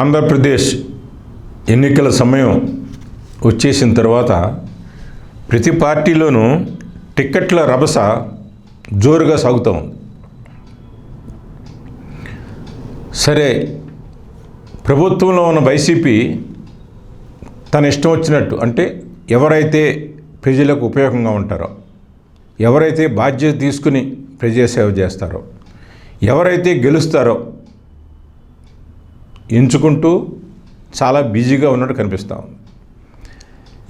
ఆంధ్రప్రదేశ్ ఎన్నికల సమయం వచ్చేసిన తర్వాత ప్రతి పార్టీలోనూ టిక్కెట్ల రభస జోరుగా సాగుతూ ఉంది. సరే ప్రభుత్వంలో ఉన్న వైసీపీ తన ఇష్టం వచ్చినట్టు అంటే ఎవరైతే ప్రజలకు ఉపయోగంగా ఉంటారో ఎవరైతే బాధ్యత తీసుకుని ప్రజాసేవ చేస్తారో ఎవరైతే గెలుస్తారో ఎంచుకుంటూ చాలా బిజీగా ఉన్నట్టు కనిపిస్తూ ఉంది.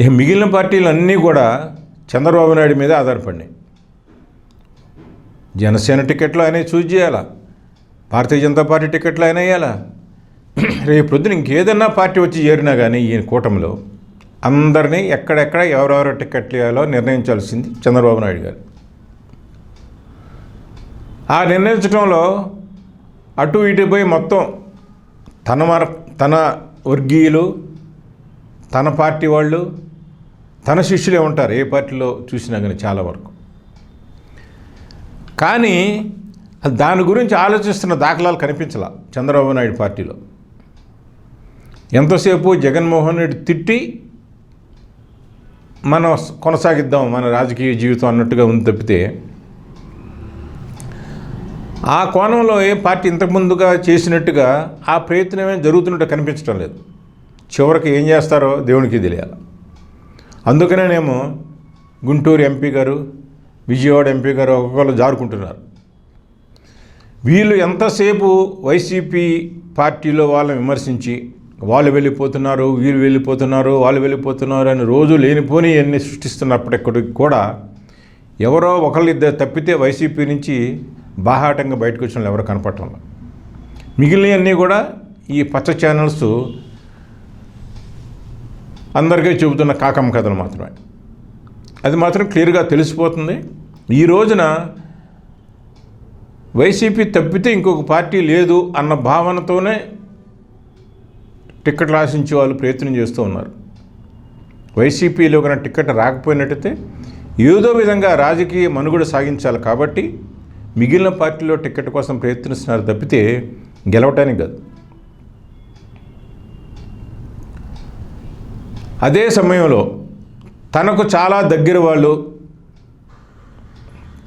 ఇక మిగిలిన పార్టీలు అన్నీ కూడా చంద్రబాబు నాయుడు మీద ఆధారపడినాయి. జనసేన టికెట్లు ఆయన చూజ్ చేయాలా? భారతీయ జనతా పార్టీ టికెట్లు ఆయన వేయాలా? రేపు పొద్దున ఇంకేదన్నా పార్టీ వచ్చి చేరినా కానీ ఈ కూటమిలో అందరినీ ఎక్కడెక్కడ ఎవరెవరు టికెట్లు ఇవ్వాలో నిర్ణయించాల్సింది చంద్రబాబు నాయుడు గారు. ఆ నిర్ణయించడంలో అటు ఇటు పోయి మొత్తం తన మర తన వర్గీయులు తన పార్టీ వాళ్ళు తన శిష్యులే ఉంటారు ఏ పార్టీలో చూసినా కానీ చాలా వరకు. కానీ దాని గురించి ఆలోచిస్తున్న దాఖలాలు కనిపించాల చంద్రబాబు నాయుడు పార్టీలో. ఎంతసేపు జగన్మోహన్ రెడ్డి తిట్టి మనం కొనసాగిద్దాం మన రాజకీయ జీవితం అన్నట్టుగా ఉంది తప్పితే ఆ కోణంలో ఏ పార్టీ ఇంతకుముందుగా చేసినట్టుగా ఆ ప్రయత్నమే జరుగుతున్నట్టు కనిపించడం లేదు. చివరికి ఏం చేస్తారో దేవునికి తెలియాలి. అందుకనేనేమో గుంటూరు ఎంపీ గారు విజయవాడ ఎంపీ గారు ఒక్కొక్కరు జారుకుంటున్నారు. వీళ్ళు ఎంతసేపు వైసీపీ పార్టీలో వాళ్ళని విమర్శించి వాళ్ళు వెళ్ళిపోతున్నారు వీళ్ళు వెళ్ళిపోతున్నారు వాళ్ళు వెళ్ళిపోతున్నారు అని రోజు లేనిపోని అన్ని సృష్టిస్తున్నప్పటికీ కూడా ఎవరో ఒకళ్ళిద్దరు తప్పితే వైసీపీ నుంచి బాహాటంగా బయటకు వచ్చిన వాళ్ళు ఎవరు కనపడటం మిగిలినవన్నీ కూడా ఈ పచ్చ ఛానల్స్ అందరికీ చెబుతున్న కాకమ్మ కథలు మాత్రమే. అది మాత్రం క్లియర్గా తెలిసిపోతుంది. ఈ రోజున వైసీపీ తప్పితే ఇంకొక పార్టీ లేదు అన్న భావనతోనే టికెట్లు ఆశించే వాళ్ళు ప్రయత్నం చేస్తూ ఉన్నారు. వైసీపీలో కన్నా టిక్కెట్ రాకపోయినట్టయితే ఏదో విధంగా రాజకీయ మనుగడ సాగించాలి కాబట్టి మిగిలిన పార్టీలో టిక్కెట్ కోసం ప్రయత్నిస్తున్నారు తప్పితే గెలవటానికి కాదు. అదే సమయంలో తనకు చాలా దగ్గర వాళ్ళు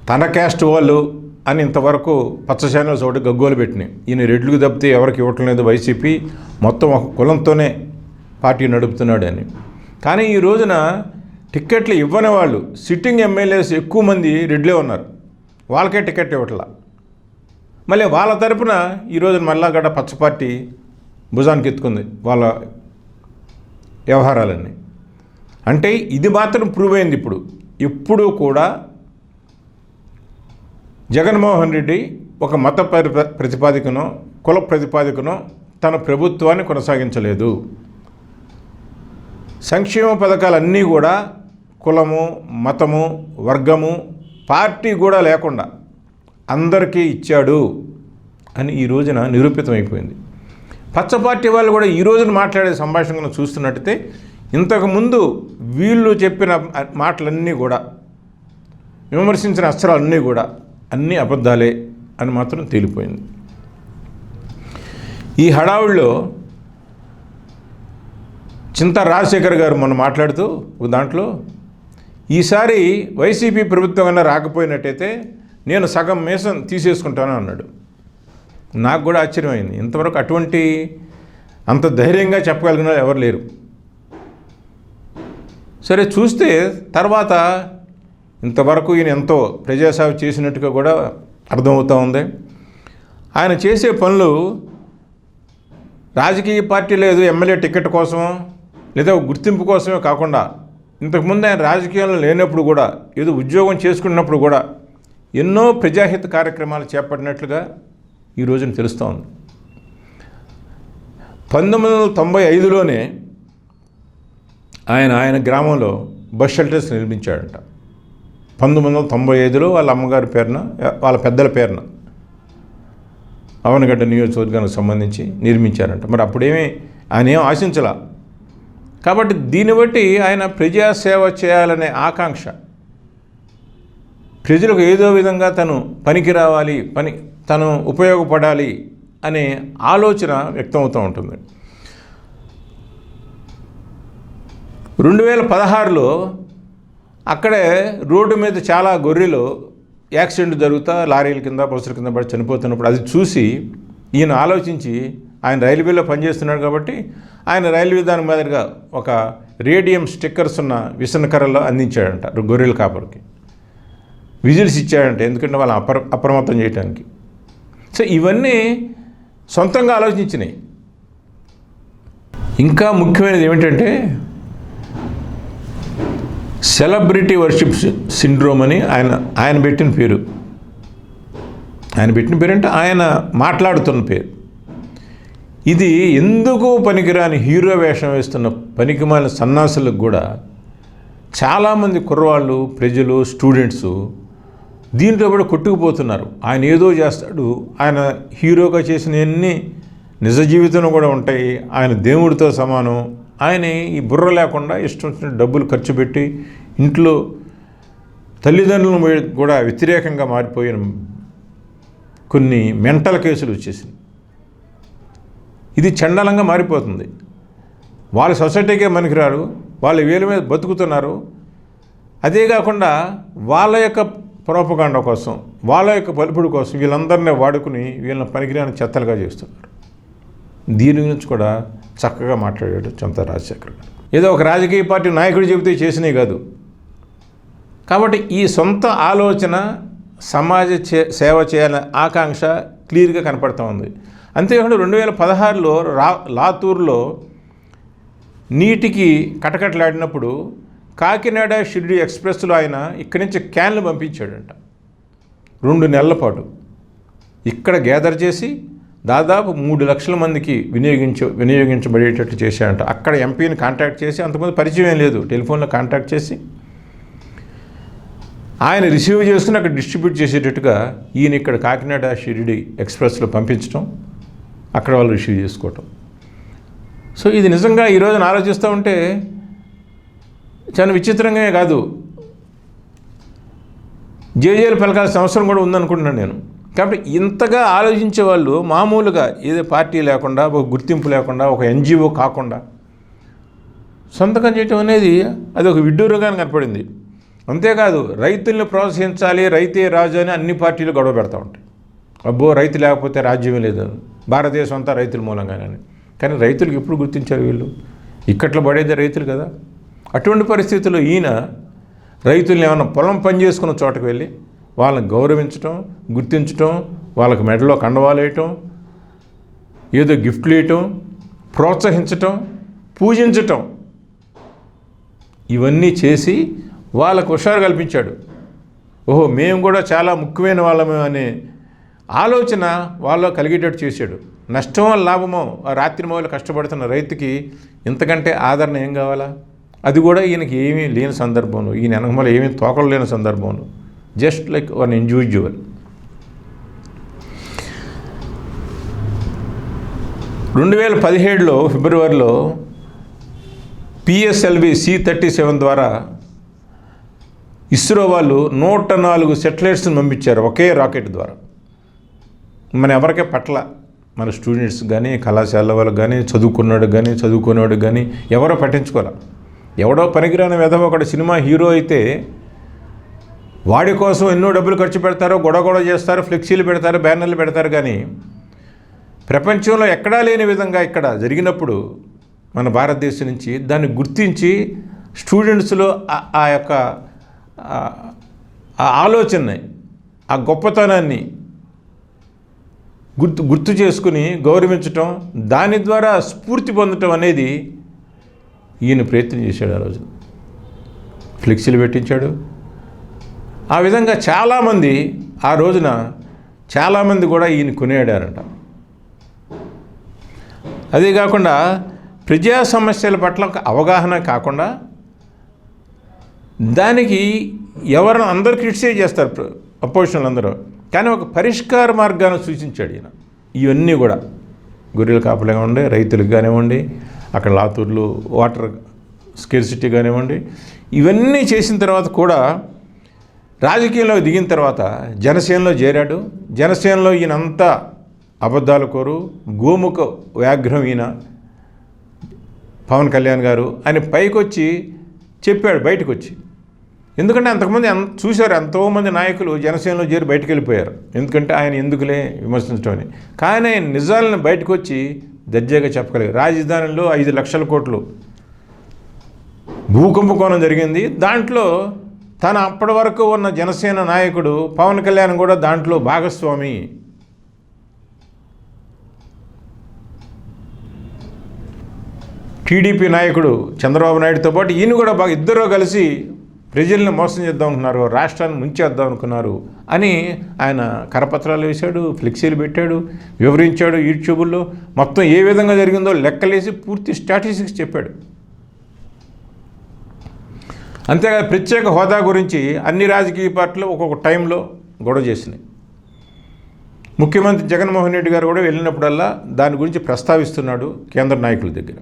తన క్యాస్ట్ వాళ్ళు అని ఇంతవరకు పచ్చ ఛానల్స్ ఒకటి గగ్గోలు పెట్టినాయి. ఈయన రెడ్లకు తప్పితే ఎవరికి ఇవ్వటం లేదు వైసీపీ మొత్తం ఒక కులంతోనే పార్టీ నడుపుతున్నాడు అని. కానీ ఈ రోజున టిక్కెట్లు ఇవ్వని వాళ్ళు సిట్టింగ్ ఎమ్మెల్యేస్ ఎక్కువ మంది రెడ్లే ఉన్నారు. వాళ్ళకే టికెట్ ఇవ్వట్లా. మళ్ళీ వాళ్ళ తరపున ఈరోజు మల్లాగడ్డ పచ్చపార్టీ పచ్చ పార్టీ భుజానికి ఎత్తుకుంది వాళ్ళ వ్యవహారాలన్నీ. అంటే ఇది మాత్రం ప్రూవ్ అయింది ఇప్పుడు. ఇప్పుడు కూడా జగన్మోహన్ రెడ్డి ఒక మత పరి- ప్రతిపాదికనో కుల ప్రతిపాదికనో తన ప్రభుత్వాన్ని కొనసాగించలేదు. సంక్షేమ పథకాలన్నీ కూడా కులము మతము వర్గము పార్టీ కూడా లేకుండా అందరికీ ఇచ్చాడు అని ఈ రోజున నిరూపితమైపోయింది. పచ్చ పార్టీ వాళ్ళు కూడా ఈ రోజున మాట్లాడే సంభాషణను చూస్తున్నట్టయితే ఇంతకుముందు వీళ్ళు చెప్పిన మాటలన్నీ కూడా విమర్శించిన అస్త్రాలన్నీ కూడా అన్నీ అబద్ధాలే అని మాత్రం తేలిపోయింది. ఈ హడావుల్లో చింత రాజశేఖర్ గారు మొన్న మాట్లాడుతూ ఒక దాంట్లో ఈసారి వైసీపీ ప్రభుత్వం అయినా రాకపోయినట్టయితే నేను సగం మీసం తీసేసుకుంటాను అన్నాడు. నాకు కూడా ఆశ్చర్యమైంది. ఇంతవరకు అటువంటి అంత ధైర్యంగా చెప్పగలిగిన ఎవరు లేరు. సరే చూస్తే తర్వాత ఇంతవరకు ఈయన ఎంతో ప్రజాసేవ చేసినట్టుగా కూడా అర్థమవుతూ ఉంది. ఆయన చేసే పనులు రాజకీయ పార్టీ లేదు ఎమ్మెల్యే టికెట్ కోసమో లేదా గుర్తింపు కోసమే కాకుండా ఇంతకుముందు ఆయన రాజకీయాల్లో లేనప్పుడు కూడా ఏదో ఉద్యోగం చేసుకున్నప్పుడు కూడా ఎన్నో ప్రజాహిత కార్యక్రమాలు చేపట్టినట్లుగా ఈ రోజున తెలుస్తూ ఉంది. పంతొమ్మిది వందల తొంభై ఐదులోనే ఆయన ఆయన గ్రామంలో బస్ షెల్టర్స్ నిర్మించాడంట. పంతొమ్మిది వందల తొంభై ఐదులో వాళ్ళ అమ్మగారి పేరున వాళ్ళ పెద్దల పేరున అవనగడ్డ నియోజకవర్గానికి సంబంధించి నిర్మించారంట. మరి అప్పుడేమీ ఆయన ఏం ఆశించలా? కాబట్టి దీన్ని బట్టి ఆయన ప్రజాసేవ చేయాలనే ఆకాంక్ష. ప్రజలకు ఏదో విధంగా తను పనికి రావాలి పని తను ఉపయోగపడాలి అనే ఆలోచన వ్యక్తమవుతూ ఉంటుంది. రెండు వేల పదహారులో అక్కడే రోడ్డు మీద చాలా గొర్రెలు యాక్సిడెంట్ జరుగుతా లారీల కింద బస్సుల కింద పడి చనిపోతున్నప్పుడు అది చూసి ఈయన ఆలోచించి ఆయన రైల్వేలో పనిచేస్తున్నాడు కాబట్టి ఆయన రైల్వే దాని మాదిరిగా ఒక రేడియం స్టిక్కర్స్ ఉన్న విసనకర్రలో అందించాడంట గొర్రెల కాపర్కి. విజిల్స్ ఇచ్చాడంట ఎందుకంటే వాళ్ళని అప్ర అప్రమత్తం చేయడానికి సో ఇవన్నీ సొంతంగా ఆలోచించినాయి. ఇంకా ముఖ్యమైనది ఏమిటంటే సెలబ్రిటీ వర్షిప్ సిండ్రోమ్ అని ఆయన ఆయన పెట్టిన పేరు. ఆయన పెట్టిన పేరు అంటే ఆయన మాట్లాడుతున్న పేరు. ఇది ఎందుకు పనికిరాని హీరో వేషం వేస్తున్న పనికిమాలిన సన్నాసులకు కూడా చాలామంది కుర్రవాళ్ళు ప్రజలు స్టూడెంట్స్ దీంట్లో కూడా కొట్టుకుపోతున్నారు. ఆయన ఏదో చేస్తాడు ఆయన హీరోగా చేసినవన్నీ నిజ జీవితంలో కూడా ఉంటాయి. ఆయన దేవుడితో సమానం. ఆయన ఈ బుర్ర లేకుండా ఇష్టం వచ్చిన డబ్బులు ఖర్చు పెట్టి ఇంట్లో తల్లిదండ్రులను కూడా వ్యతిరేకంగా మారిపోయిన కొన్ని మెంటల్ కేసులు వచ్చేసింది ఇది చండలంగా మారిపోతుంది. వాళ్ళ సొసైటీకే మనకిరారు వాళ్ళ వేల మీద బతుకుతున్నారు. అదే కాకుండా వాళ్ళ యొక్క ప్రోపకాండ కోసం వాళ్ళ యొక్క పలుపుడు కోసం వీళ్ళందరినీ వాడుకుని వీళ్ళని పనికిరాని చెత్తలుగా చేస్తున్నారు. దీని గురించి కూడా చక్కగా మాట్లాడాడు చంత రాజశేఖర్ గారు. ఏదో ఒక రాజకీయ పార్టీ నాయకుడు చెబితే చేసినవి కాదు. కాబట్టి ఈ సొంత ఆలోచన సమాజ చే- సేవ చేయాలనే ఆకాంక్ష క్లియర్గా కనపడుతూ ఉంది. అంతేకాకుండా రెండు వేల పదహారులో రా లాతూర్లో నీటికి కటకటలాడినప్పుడు కాకినాడ షిరిడి ఎక్స్ప్రెస్లో ఆయన ఇక్కడి నుంచి క్యాన్లు పంపించాడంట. రెండు నెలల పాటు. ఇక్కడ గ్యాదర్ చేసి దాదాపు మూడు లక్షల మందికి వినియోగించ వినియోగించబడేటట్టు చేశాడంట. అక్కడ ఎంపీని కాంటాక్ట్ చేసి అంతకుముందు పరిచయం ఏం లేదు. టెలిఫోన్లో కాంటాక్ట్ చేసి ఆయన రిసీవ్ చేసుకుని అక్కడ డిస్ట్రిబ్యూట్ చేసేటట్టుగా ఈయన ఇక్కడ కాకినాడ షిరిడి ఎక్స్ప్రెస్లో పంపించడం అక్కడ వాళ్ళు రిసీవ్ చేసుకోవటం. సో ఇది నిజంగా ఈ రోజున ఆలోచిస్తూ ఉంటే చాలా విచిత్రంగా కాదు. జేజేలు పలకాల్సిన అవసరం కూడా ఉందనుకుంటున్నాను నేను. కాబట్టి ఇంతగా ఆలోచించే వాళ్ళు మామూలుగా ఏదో పార్టీ లేకుండా ఒక గుర్తింపు లేకుండా ఒక ఎన్జిఓ కాకుండా సొంతకం చేయటం అనేది అది ఒక విడ్డూరంగా కనపడింది. అంతేకాదు రైతుల్ని ప్రోత్సహించాలి రైతే రాజు అని అన్ని పార్టీలు గొడవ పెడతా ఉంటాయి. అబ్బో రైతు లేకపోతే రాజ్యమే లేదు. భారతదేశం అంతా రైతుల మూలంగానే కానీ. రైతులకు ఎప్పుడు గుర్తించారు వీళ్ళు? ఇక్కట్లో పడేది రైతులు కదా. అటువంటి పరిస్థితుల్లో ఈయన రైతుల్ని ఏమైనా పొలం పని చేసుకున్న చోటకు వెళ్ళి వాళ్ళని గౌరవించటం గుర్తించటం వాళ్ళకి మెడలో కండవాలు వేయటం ఏదో గిఫ్ట్లు వేయటం ప్రోత్సహించటం పూజించటం ఇవన్నీ చేసి వాళ్ళకు హుషారు కల్పించాడు. ఓహో మేము కూడా చాలా ముఖ్యమైన వాళ్ళమే అనే ఆలోచన వాళ్ళలో కలిగేటట్టు చేశాడు. నష్టమో లాభమో రాత్రిమో రాత్రి కష్టపడుతున్న రైతుకి ఇంతకంటే ఆదరణ ఏం కావాలా? అది కూడా ఈయనకి ఏమీ లేని సందర్భంలో ఈయన వెనకమల ఏమీ తోకలు లేని సందర్భంలో. జస్ట్ లైక్ వన్ ఇండివిజువల్ రెండు వేల పదిహేడులో ఫిబ్రవరిలో పిఎస్ఎల్వి సి థర్టీ సెవెన్ ద్వారా ఇస్రో వాళ్ళు నూట నాలుగు సెటిలైట్స్ని పంపించారు ఒకే రాకెట్ ద్వారా. మన ఎవరికే పట్ల మన స్టూడెంట్స్ కానీ కళాశాల వాళ్ళకి కానీ చదువుకున్నాడు కానీ చదువుకునేవాడు కానీ ఎవరో పట్టించుకోరా? ఎవడో పనికిరాని వెధవ ఒకడు సినిమా హీరో అయితే వాడి కోసం ఎన్నో డబ్బులు ఖర్చు పెడతారో గొడవ గొడవ చేస్తారు ఫ్లెక్సీలు పెడతారు బ్యానర్లు పెడతారు కానీ ప్రపంచంలో ఎక్కడా లేని విధంగా ఇక్కడ జరిగినప్పుడు మన భారతదేశం నుంచి దాన్ని గుర్తించి స్టూడెంట్స్లో ఆ- యొక్క ఆలోచన ఆలోచనని ఆ గొప్పతనాన్ని గుర్తు గుర్తు చేసుకుని గౌరవించటం దాని ద్వారా స్ఫూర్తి పొందటం అనేది ఈయన ప్రయత్నం చేశాడు ఆ రోజు ఫ్లెక్సీలు పెట్టించాడు. ఆ విధంగా చాలామంది ఆ రోజున చాలామంది కూడా ఈయన కొనియాడారంట. అదే కాకుండా ప్రజా సమస్యల పట్ల ఒక అవగాహన కాకుండా దానికి ఎవరిని అందరూ క్రిటిసైజ్ చేస్తారు అపోజిషన్లు అందరూ. కానీ ఒక పరిష్కార మార్గాన్ని సూచించాడు ఈయన. ఇవన్నీ కూడా గొర్రెల కాపలు కానివ్వండి రైతులకు కానివ్వండి అక్కడ లాతూర్లు వాటర్ స్కేర్సిటీ కానివ్వండి ఇవన్నీ చేసిన తర్వాత కూడా రాజకీయంలో దిగిన తర్వాత జనసేనలో చేరాడు. జనసేనలో ఈయనంతా అబద్ధాలు కోరు. గోముఖ వ్యాఘ్రం ఈయన పవన్ కళ్యాణ్ గారు అని పైకి వచ్చి చెప్పాడు బయటకు వచ్చి ఎందుకంటే అంతకుముందు ఎంత చూశారు ఎంతోమంది నాయకులు జనసేనలో చేరి బయటకు వెళ్ళిపోయారు ఎందుకంటే ఆయన ఎందుకులే విమర్శించడం అని కానీ ఆయన నిజాలను బయటకు వచ్చి దర్జాగా చెప్పగలిగారు. రాజధానిలో ఐదు లక్షల కోట్లు. భూకుంభకోణం జరిగింది. దాంట్లో తన అప్పటి వరకు ఉన్న జనసేన నాయకుడు పవన్ కళ్యాణ్ కూడా దాంట్లో భాగస్వామి. టీడీపీ నాయకుడు చంద్రబాబు నాయుడుతో పాటు ఈయన కూడా బాగా ఇద్దరు కలిసి ప్రజల్ని మోసం చేద్దాం అనుకున్నారు రాష్ట్రాన్ని ముంచేద్దాం అనుకున్నారు అని ఆయన కరపత్రాలు వేశాడు ఫ్లెక్సీలు పెట్టాడు వివరించాడు యూట్యూబుల్లో మొత్తం ఏ విధంగా జరిగిందో లెక్కలేసి పూర్తి స్టాటిస్టిక్స్ చెప్పాడు. అంతేకాదు ప్రత్యేక హోదా గురించి అన్ని రాజకీయ పార్టీలు ఒక్కొక్క టైంలో గొడవ చేసినాయి. ముఖ్యమంత్రి జగన్మోహన్ రెడ్డి గారు కూడా వెళ్ళినప్పుడల్లా దాని గురించి ప్రస్తావిస్తున్నాడు కేంద్ర నాయకుల దగ్గర.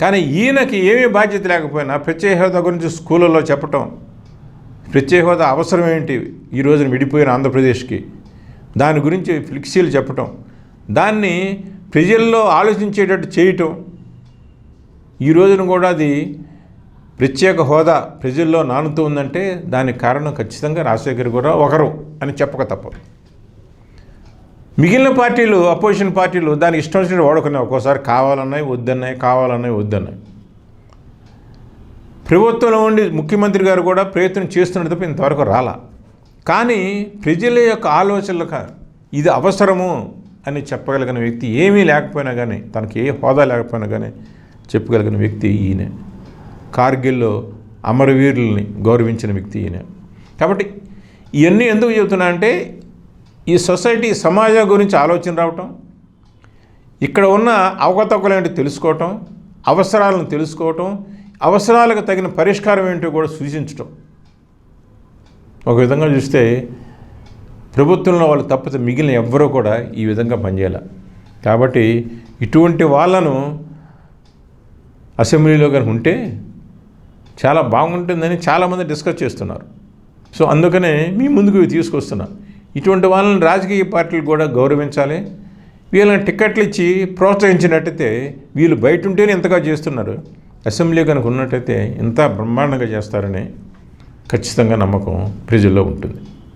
కానీ ఈయనకి ఏమీ బాధ్యత లేకపోయినా ప్రత్యేక హోదా గురించి స్కూళ్ళలో చెప్పటం ప్రత్యేక హోదా అవసరం ఏంటి? ఈ రోజున విడిపోయిన ఆంధ్రప్రదేశ్కి. దాని గురించి ఫ్లెక్సీలు చెప్పటం దాన్ని ప్రజల్లో ఆలోచించేటట్టు చేయటం. ఈ రోజున కూడా అది ప్రత్యేక హోదా ప్రజల్లో నానుతూ ఉందంటే దానికి కారణం ఖచ్చితంగా రాజశేఖర్ కూడా ఒకరు అని చెప్పక తప్పదు. మిగిలిన పార్టీలు అపోజిషన్ పార్టీలు దాని ఇష్టం వచ్చినట్టు వాడుకున్నాయి. ఒక్కోసారి కావాలన్నాయి వద్దన్నాయి కావాలన్నాయి వద్దన్నాయి. ప్రభుత్వంలో ఉండి ముఖ్యమంత్రి గారు కూడా ప్రయత్నం చేస్తున్నది తప్ప ఇంతవరకు రాలా. కానీ ప్రజల యొక్క ఆలోచనలకు ఇది అవసరము అని చెప్పగలిగిన వ్యక్తి ఏమీ లేకపోయినా కానీ తనకి ఏ హోదా లేకపోయినా కానీ చెప్పగలిగిన వ్యక్తి ఈయనే. కార్గిల్లో అమరవీరుల్ని గౌరవించిన వ్యక్తి ఈయన. కాబట్టి ఇవన్నీ ఎందుకు చెబుతున్నా అంటే ఈ సొసైటీ సమాజం గురించి ఆలోచన రావటం ఇక్కడ ఉన్న అవకతవకలు ఏంటో తెలుసుకోవటం అవసరాలను తెలుసుకోవటం అవసరాలకు తగిన పరిష్కారం ఏంటో కూడా సూచించటం. ఒక విధంగా చూస్తే ప్రభుత్వంలో వాళ్ళు తప్పితే మిగిలిన ఎవ్వరూ కూడా ఈ విధంగా పనిచేయాలి. కాబట్టి ఇటువంటి వాళ్ళను అసెంబ్లీలో కానీ ఉంటే చాలా బాగుంటుందని చాలామంది డిస్కస్ చేస్తున్నారు. సో అందుకనే మీ ముందుకు తీసుకొస్తున్నాను ఇటువంటి వాళ్ళని రాజకీయ పార్టీలు కూడా గౌరవించాలి. వీళ్ళని టికెట్లు ఇచ్చి ప్రోత్సహించినట్టయితే వీళ్ళు బయట ఉంటేనే ఇంతగా చేస్తున్నారు. అసెంబ్లీ కనుక ఉన్నట్టయితే ఇంత బ్రహ్మాండంగా చేస్తారని ఖచ్చితంగా నమ్మకం ప్రజల్లో ఉంటుంది.